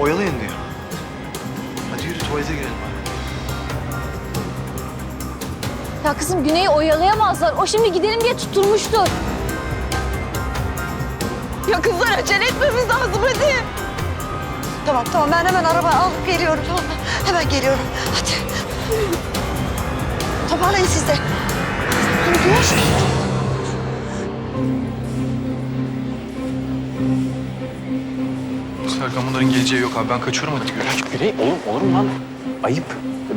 oyalayın diyor. Hadi yürü tuvalete girelim hadi. Ya kızım Güney'i oyalayamazlar. O şimdi gidelim diye tutturmuştur. Ya kızlar acele etmemiz lazım hadi. Tamam tamam ben hemen araba alıp geliyorum tamam mı? Hemen geliyorum. Hadi. Toparlayın siz de. Hadi Serkan bunların geleceği yok abi. Ben kaçıyorum hadi görüşürüz. Güney oğlum olur mu lan? Ayıp.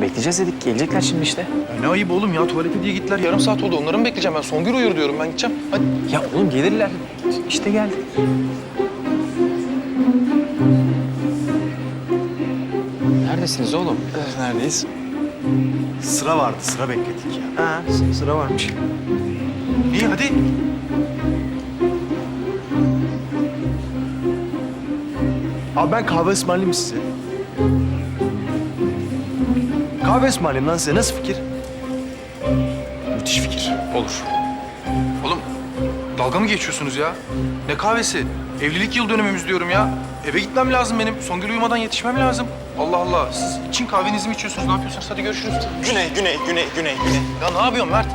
Bekleyeceğiz dedik. Gelecekler şimdi işte. Ya ne ayıp oğlum ya tuvalete diye gittiler. Yarım saat oldu. Onları mı bekleyeceğim ben? Songül uyur diyorum ben gideceğim. Hadi. Ya oğlum gelirler. İşte geldi. Neredesiniz oğlum? Neredeyiz? Sıra vardı, sıra bekledik ya. Ha, sıra varmış. İyi hadi. Abi ben kahve ısmarlayayım size. Kahve ısmarlayayım lan size. Nasıl fikir? Müthiş fikir. Olur. Oğlum dalga mı geçiyorsunuz ya? Ne kahvesi? Evlilik yıl dönümümüz diyorum ya. Eve gitmem lazım benim. Songül uyumadan yetişmem lazım. Allah Allah. Siz için kahvenizi mi içiyorsunuz? Ne yapıyorsunuz? Hadi görüşürüz. Güney, güney, güney, güney, güney. Ya ne yapıyorsun Mert?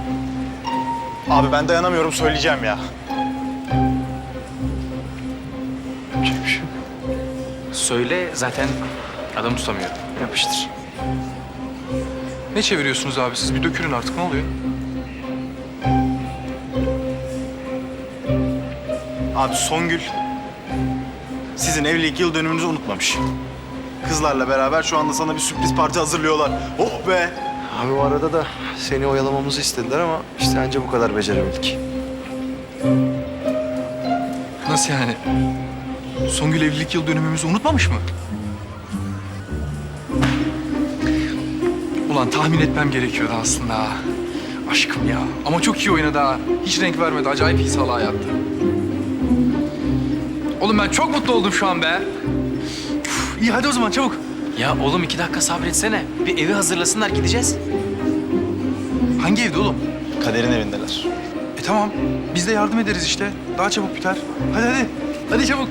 Abi ben dayanamıyorum söyleyeceğim ya. Söyle zaten adam tutamıyorum. Yapıştır. Ne çeviriyorsunuz abi siz? Bir dökülün artık ne oluyor? Abi Songül sizin evlilik yıl dönümünüzü unutmamış. Kızlarla beraber şu anda sana bir sürpriz parti hazırlıyorlar. Oh be! Abi o arada da seni oyalamamızı istediler ama işte anca bu kadar becerebildik. Nasıl yani? Songül evlilik yıl dönümümüzü unutmamış mı? Ulan tahmin etmem gerekiyordu aslında. Aşkım ya. Ama çok iyi oynadı ha. Hiç renk vermedi. Acayip iyi salağa yattı. Oğlum ben çok mutlu oldum şu an be. Üf, iyi hadi o zaman çabuk. Ya oğlum iki dakika sabretsene. Bir evi hazırlasınlar gideceğiz. Hangi evde oğlum? Kader'in evindeler. E tamam. Biz de yardım ederiz işte. Daha çabuk biter. Hadi hadi. Hadi çabuk.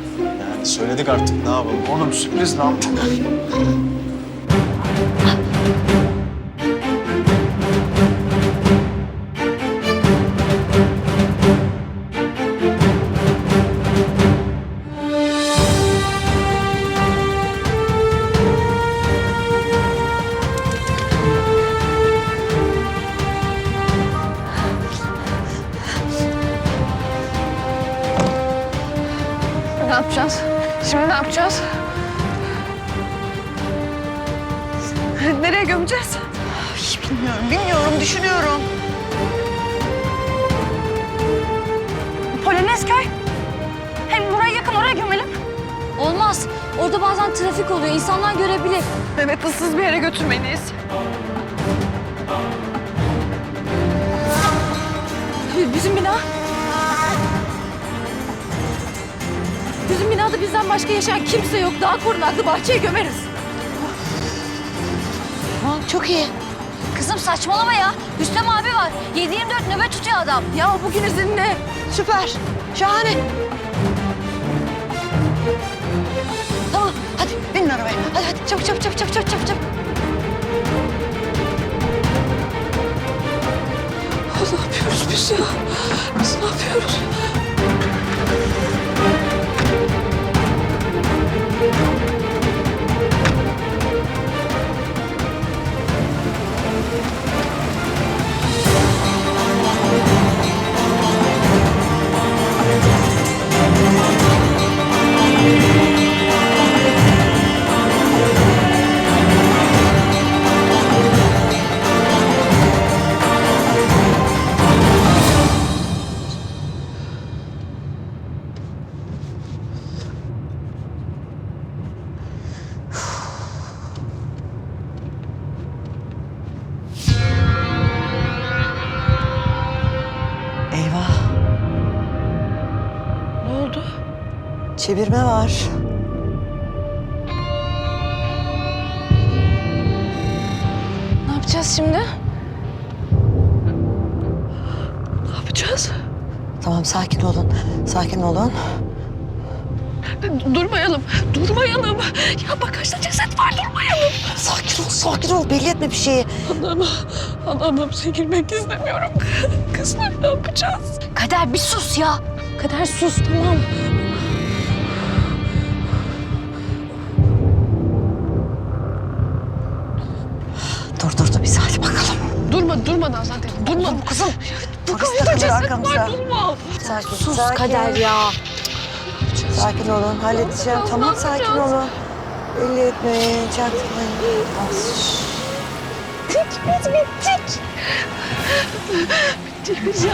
Söyledik artık ne yapalım. Oğlum sürpriz ne yaptık? Nereye gömeceğiz? Hiç bilmiyorum, bilmiyorum, düşünüyorum. Polonezköy. Hem buraya yakın oraya gömelim. Olmaz. Orada bazen trafik oluyor. İnsanlar görebilir. Evet, ıssız bir yere götürmeliyiz. Bizim bina. Bizim binada bizden başka yaşayan kimse yok. Daha korunaklı bahçeye gömeriz. Tamam, çok iyi. Kızım saçmalama ya. Rüstem abi var. 7-24 nöbet tutuyor adam. Ya bugün izinli. Süper, şahane. Tamam, hadi binin arabaya. Hadi hadi, çabuk çabuk çabuk çabuk çabuk çabuk. Çevirme var. Ne yapacağız şimdi? Ne yapacağız? Tamam, sakin olun. Sakin olun. Durmayalım, durmayalım. Ya bagajda ceset var, durmayalım. Sakin ol, sakin ol. Belli etme bir şeyi. Allah'ım, Allah'ım hapse girmek istemiyorum. Kızlar ne yapacağız? Kader bir sus ya. Kader sus tamam. Dur dur dur biz hadi bakalım. Durma, durma Nazan teyze, durma. Dur kızım. Bu takılıyor ceset arkamızda. var, durma. Sakin, Sus sakin. Kader ya. Sakin olun, halledeceğim. Tamam, ne sakin olun. Belli etmeyin, çaktırmayın. Bittik, biz bittik. Bittik biz ya.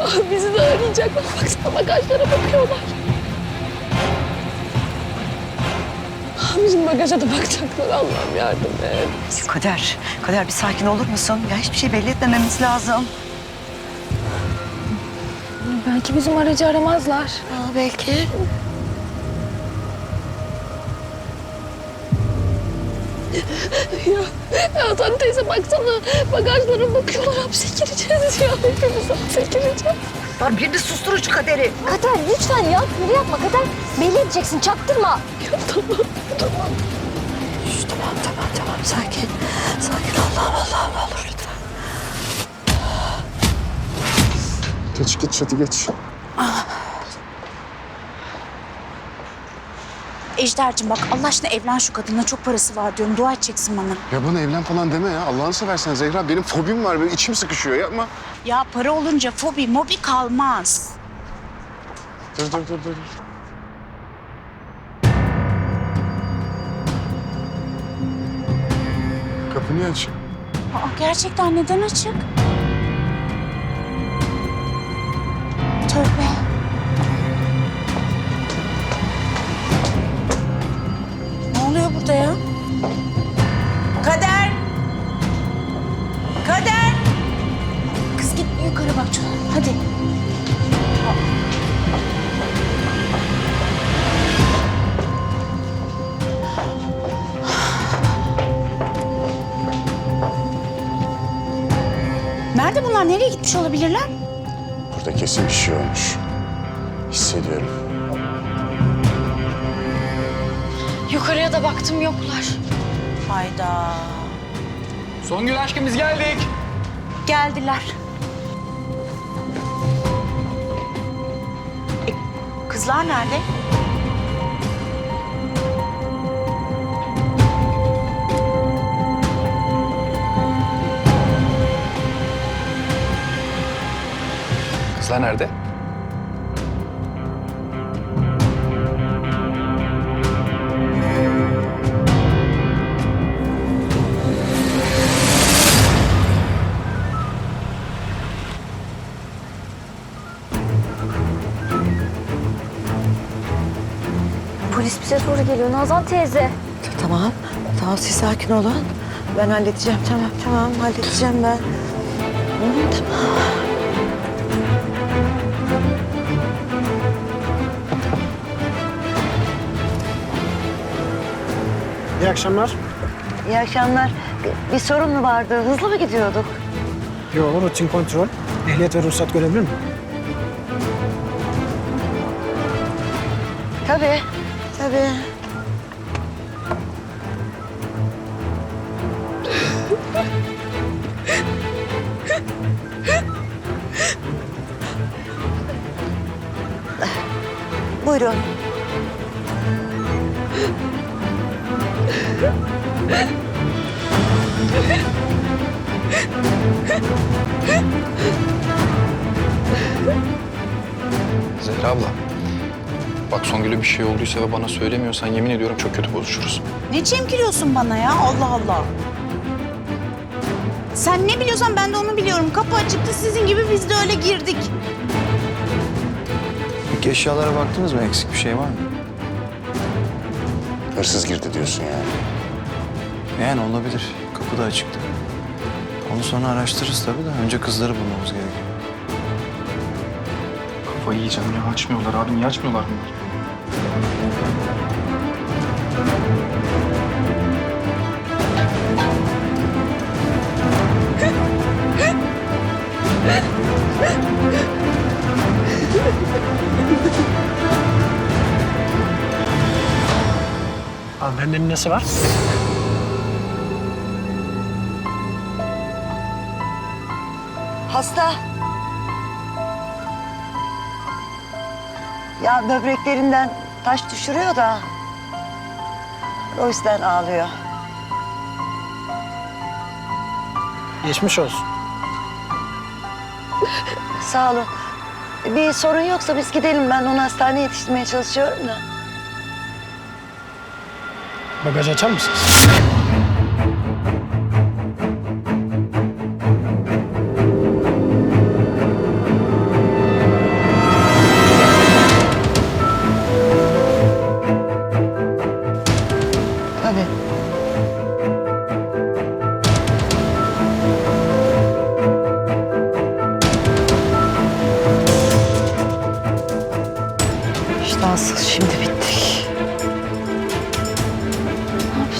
Ah, bizi de arayacaklar. Baksana bagajlara bakıyorlar. Bizim bagaja da bakacaklar. Allah'ım yardım et. Kader, Kader bir sakin olur musun? Ya hiçbir şey belli etmememiz lazım. Belki bizim aracı aramazlar. Aa, belki. Ya, ya Hasan teyze baksana. Bagajlara bakıyorlar. Hapse gireceğiz ya. Hepimiz hapse gireceğiz. Lan bir de susturun şu Kader'i. Kader lütfen ya. Böyle yapma Kader. Belli edeceksin çaktırma. Ya tamam, tamam. Şş, tamam, tamam, tamam. Sakin. Sakin Allah'ım, Allah'ım olur lütfen. Geç geç hadi geç. Ejder'cim bak Allah aşkına evlen şu kadınla çok parası var diyorum. Dua edeceksin bana. Ya bana evlen falan deme ya. Allah'ını seversen Zehra benim fobim var. Benim içim sıkışıyor yapma. Ya para olunca fobi mobi kalmaz. Dur dur dur dur. Kapı niye açık? Aa, gerçekten neden açık? Tövbe. Oluyor burada ya? Kader! Kader! Kız git yukarı bak çocuğa. Hadi. Nerede bunlar? Nereye gitmiş olabilirler? Burada kesin bir şey olmuş. Hissediyorum. Yukarıya da baktım yoklar. Hayda. Songül aşkım biz geldik. Geldiler. E, kızlar nerede? Kızlar nerede? Polis bize doğru geliyor Nazan teyze. Tamam, tamam siz sakin olun. Ben halledeceğim, tamam, tamam halledeceğim ben. Hı, tamam. İyi akşamlar. İyi akşamlar. Bir, bir sorun mu vardı? Hızlı mı gidiyorduk? Yo, rutin kontrol. Ehliyet ve ruhsat görebilir miyim? Tabii, tabii. Buyurun. Zehra abla. Bak Songül'e bir şey olduysa ve bana söylemiyorsan yemin ediyorum çok kötü bozuşuruz. Ne çemkiriyorsun bana ya? Allah Allah. Sen ne biliyorsan ben de onu biliyorum. Kapı açıktı sizin gibi biz de öyle girdik. Peki eşyalara baktınız mı? Eksik bir şey var mı? Hırsız girdi diyorsun yani. Yani olabilir. Kapı da açıktı. Onu sonra araştırırız tabii de. Önce kızları bulmamız gerekiyor. Kafayı yiyeceğim ya. Açmıyorlar abi. Niye açmıyorlar bunlar? Hanımefendinin nesi var? Hasta. Ya böbreklerinden taş düşürüyor da. O yüzden ağlıyor. Geçmiş olsun. Sağ olun. Bir sorun yoksa biz gidelim. Ben onu hastaneye yetiştirmeye çalışıyorum da. Bagaj açar mısınız?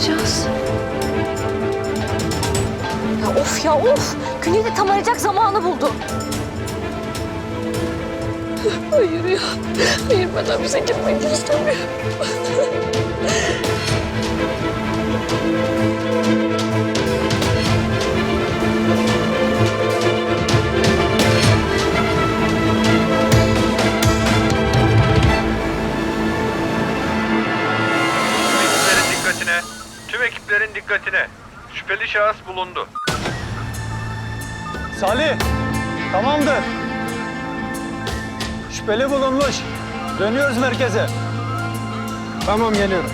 Yapacağız? Ya of ya of. Güney de tam arayacak zamanı buldu. Hayır ya. Hayır ben hapise girmek istemiyorum. Dikkatine. Şüpheli şahıs bulundu. Salih, tamamdır. Şüpheli bulunmuş. Dönüyoruz merkeze. Tamam, geliyorum.